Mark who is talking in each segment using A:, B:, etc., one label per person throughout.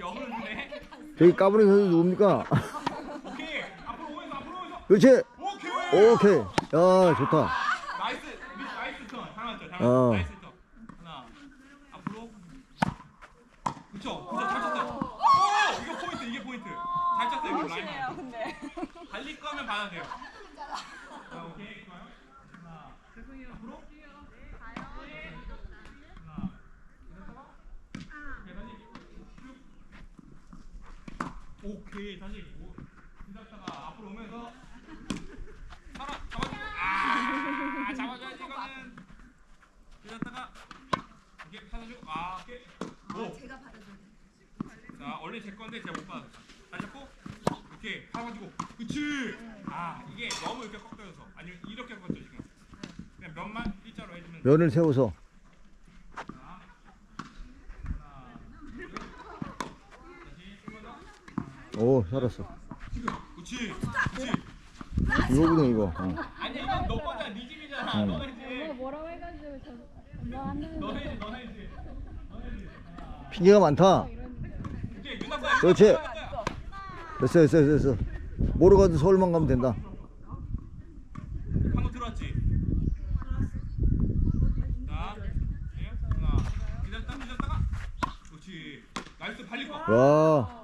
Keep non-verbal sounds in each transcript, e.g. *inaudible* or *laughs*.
A: 영을 주네.
B: 저기 까부는 선수 누굽니까?
A: 오케이. 앞으로 오면서 앞으로 오면서.
B: 그렇지.
A: 오케이.
B: 오케이. 야, 좋다.
A: 나이스. 미- 나이스 턴. 잘 맞죠? 잘
B: 어.
A: 맞죠? 나이스 턴. 하나. 앞으로. 그쵸? 그쵸? 잘 쳤어요. 오! 이거 포인트. 이게 포인트. 잘 쳤어요. 이거 라인.
C: 근데.
A: 달릴 거면 받아도 돼요. 자, 오케이. 좋아요. 하나. 앞으로. 하나. 오케이, 다시. 쭉. 오케이, 다시. 오. 기다렸다가 앞으로 오면서 잡아, 잡아주고. 아, 잡아줘야지, 이거는. 기다렸다가. 이게 받아주고. 아, 오케이. 오.
D: 제가 받아줘야 돼.
A: 자, 원래 제 건데 제가 못 받았어. 다시 잡고 이렇게 파가지고 그치. 아 이게 너무 이렇게 꺾여서 아니면 이렇게 꺾였죠 지금. 그냥 면만 일자로 해주면. 돼.
B: 면을 세워서.
A: 자, 하나, 둘, 다시 한번 더.
B: 오, 살았어.
A: 그치. 그치.
B: 이거거든, 이거. 어.
A: 아니 이건 너 거잖아, 네 집이잖아.
B: 응.
A: 너
C: 엄마가
A: 해지.
C: 뭐라고 해가지고 저, 뭐 하는 너거
A: 해지, 너 해지. 너 해지. 하나,
B: 핑계가 많다.
A: 거야.
B: 그렇지. 됐어, 됐어, 됐어. 모르 가도 서울만 가면 된다.
A: 방금 들어왔지? 자, 네, 하나, 기다렸다, 기다렸다가, 그렇지. 나이스 거.
B: 와,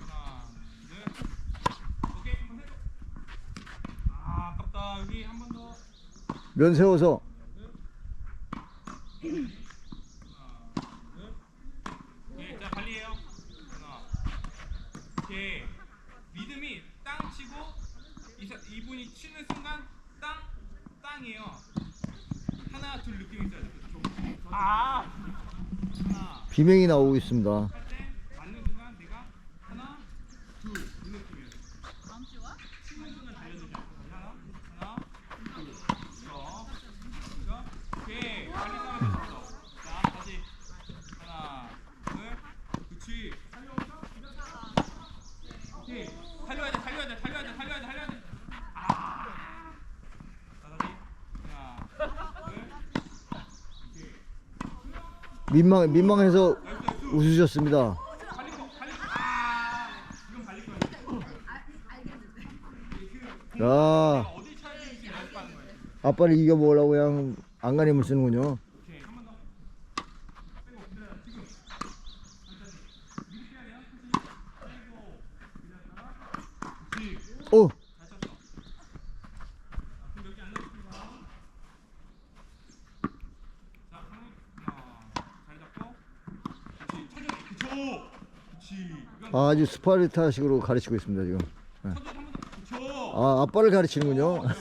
A: 면
B: 세워서.
A: 오케이, 자, 발리해요. 하나. 오케이. 리듬이 땅 치고 이, 사- 이분이 치는 순간 땅, 땅이에요. 하나, 둘 느낌 있어야 돼. 아! 하나.
B: 비명이 나오고 있습니다.
A: 할 때 맞는 순간 내가 하나 둘이 느낌이에요. 다음 주와 치는 순간 달려들지 않고 하나 하나 둘 이거 이거 오케이 빨리 나가면 됐어. 자 다시 하나 둘 그렇지 달려오죠 오케이 달려야 돼 달려야 돼 달려야 돼 달려야 돼 달려야 돼 아. 자 다시 하나 둘 오케이
B: 민망, 민망해서 웃으셨습니다.
A: 아.
B: 아빠를 이겨보려고 그냥 안간힘을 쓰는군요.
A: 오케이 한 번 더. 빼고 기다려 지금. 천천히. 이렇게 해야 돼요. 천천히. 빼고 기다렸다가. 그렇지.
B: 오,
A: 잘 쳤어. 자, 그럼 몇개안 남았습니다. 자, 하나, 잘 잡고. 그렇지. 천천히. 그쵸. 그렇지. 이건
B: 아주 스파르타식으로 가르치고 있습니다, 지금.
A: 그쵸.
B: 아, 아빠를 가르치는군요. *laughs*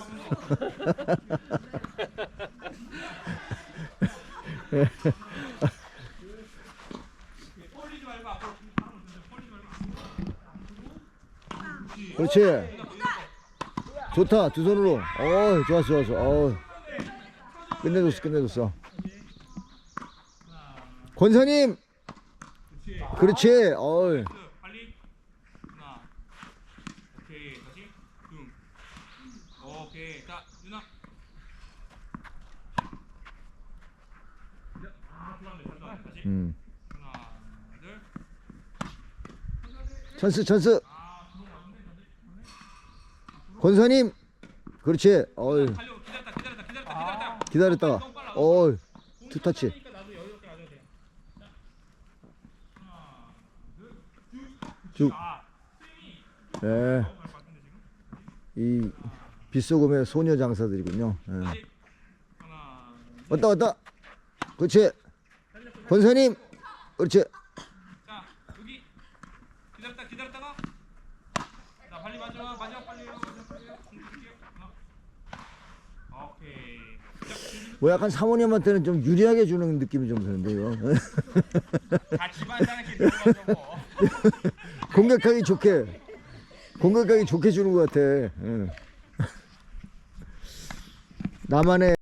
A: 그렇지.
B: 좋다, 두 손으로. 어, 좋았어, 좋았어. 어, 끝내줬어, 끝내줬어. 권사님,
A: 그렇지.
B: 어,
A: 나이스. 빨리. 하나. 오케이. 다시. 둥. 오케이. 자, 누나. 아. 잘 들어왔네. 다시.
B: 음,
A: 하나, 둘.
B: 찬스, 찬스.
A: 아.
B: 권사님, 그렇지. 어,
A: 달려. 기다렸다. 기다렸다. 기다렸다. 기다렸다.
B: 기다렸다가.
A: 너무 빨라, 너무 빨라.
B: 어,
A: 공
B: 투터치.
A: 천천히니까 나도 여유롭게 가져도 돼. 자. 하나, 둘, 쭉. 지금.
B: 이 빗소금의 소녀 장사들이군요.
A: 하나.
B: 왔다, 왔다. 그렇지. 권사님, 그렇지.
A: 자 여기 기다렸다 기다렸다가 자 빨리
B: 뭐 약간 사모님한테는 좀 유리하게 주는 느낌이 좀 드는데 이거
A: 다 집안사람끼리 들어가죠 뭐. *laughs*
B: 공격하기 좋게 공격하기 좋게 주는 것 같아 응. *laughs* 나만의